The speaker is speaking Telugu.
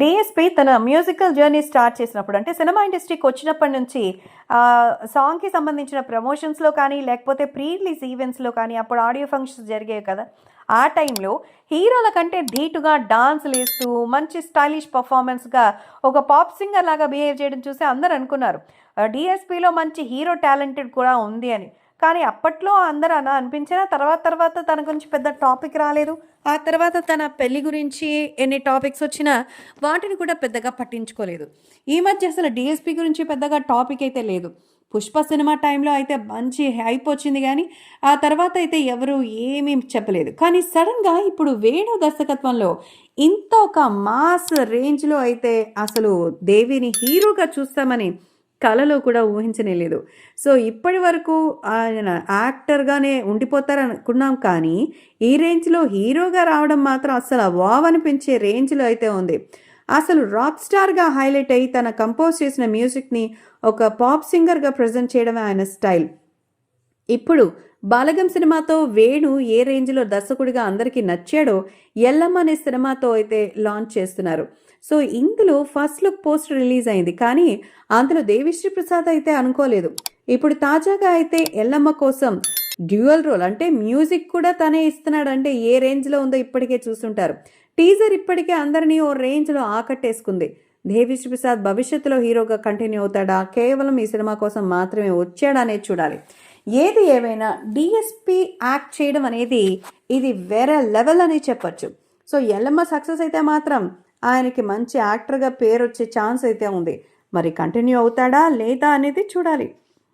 డిఎస్పి తన మ్యూజికల్ జర్నీ స్టార్ట్ చేసినప్పుడు అంటే సినిమా ఇండస్ట్రీకి వచ్చినప్పటి నుంచి సాంగ్కి సంబంధించిన ప్రమోషన్స్లో కానీ లేకపోతే ప్రీ రిలీజ్ ఈవెంట్స్లో కానీ అప్పుడు ఆడియో ఫంక్షన్స్ జరిగాయి కదా. ఆ టైంలో హీరోల కంటే ధీటుగా డాన్సులు వేస్తూ మంచి స్టైలిష్ పర్ఫార్మెన్స్గా ఒక పాప్ సింగర్ లాగా బిహేవ్ చేయడం చూసి అందరు అనుకున్నారు. డిఎస్పిలో మంచి హీరో టాలెంటెడ్ కూడా ఉంది అని. కానీ అప్పట్లో అందరూ అలా అనిపించినా తర్వాత తర్వాత తన గురించి పెద్ద టాపిక్ రాలేదు. ఆ తర్వాత తన పెళ్ళి గురించి ఎన్ని టాపిక్స్ వచ్చినా వాటిని కూడా పెద్దగా పట్టించుకోలేదు. ఈ మధ్య అసలు డిఎస్పి గురించి పెద్దగా టాపిక్ అయితే లేదు. పుష్ప సినిమా టైంలో అయితే మంచి హైప్ వచ్చింది కానీ ఆ తర్వాత అయితే ఎవరు ఏమీ చెప్పలేదు. కానీ సడన్గా ఇప్పుడు వేణు దర్శకత్వంలో ఇంత ఒక మాస్ రేంజ్లో అయితే అసలు దేవిని హీరోగా చూస్తామని కళలో కూడా ఊహించనేలేదు సో ఇప్పటి వరకు ఆయన యాక్టర్గానే ఉండిపోతారు అనుకున్నాం కానీ ఈ రేంజ్లో హీరోగా రావడం మాత్రం అసలు వావ్ అనిపించే రేంజ్లో అయితే ఉంది. అసలు రాక్ స్టార్గా హైలైట్ అయ్యి తన కంపోజ్ చేసిన మ్యూజిక్ని ఒక పాప్ సింగర్గా ప్రజెంట్ చేయడమే ఆయన స్టైల్. ఇప్పుడు బాలగం సినిమాతో వేణు ఏ రేంజ్లో దర్శకుడిగా అందరికీ నచ్చాడో ఎల్లమ్మ అనే సినిమాతో అయితే లాంచ్ చేస్తున్నారు. సో ఇందులో ఫస్ట్ లుక్ పోస్ట్ రిలీజ్ అయింది. కానీ అందులో దేవిశ్రీ ప్రసాద్ అయితే అనుకోలేదు. ఇప్పుడు తాజాగా అయితే ఎల్లమ్మ కోసం డ్యూయల్ రోల్ అంటే మ్యూజిక్ కూడా తనే ఇస్తున్నాడు అంటే ఏ రేంజ్లో ఉందో ఇప్పటికే చూస్తుంటారు. టీజర్ ఇప్పటికే అందరినీ ఓ రేంజ్లో ఆకట్టేసుకుంది. దేవిశ్రీ ప్రసాద్ భవిష్యత్తులో హీరోగా కంటిన్యూ అవుతాడా? కేవలం ఈ సినిమా కోసం మాత్రమే వచ్చాడా చూడాలి. ఏది ఏమైనా డిఎస్పి యాక్ట్ చేయడం అనేది ఇది వేరే లెవెల్ అని చెప్పొచ్చు. సో ఎల్లమ్మ సక్సెస్ అయితే మాత్రం ఆయనకి మంచి యాక్టర్గా పేరు వచ్చే ఛాన్స్ అయితే ఉంది. మరి కంటిన్యూ అవుతాడా లేదా అనేది చూడాలి.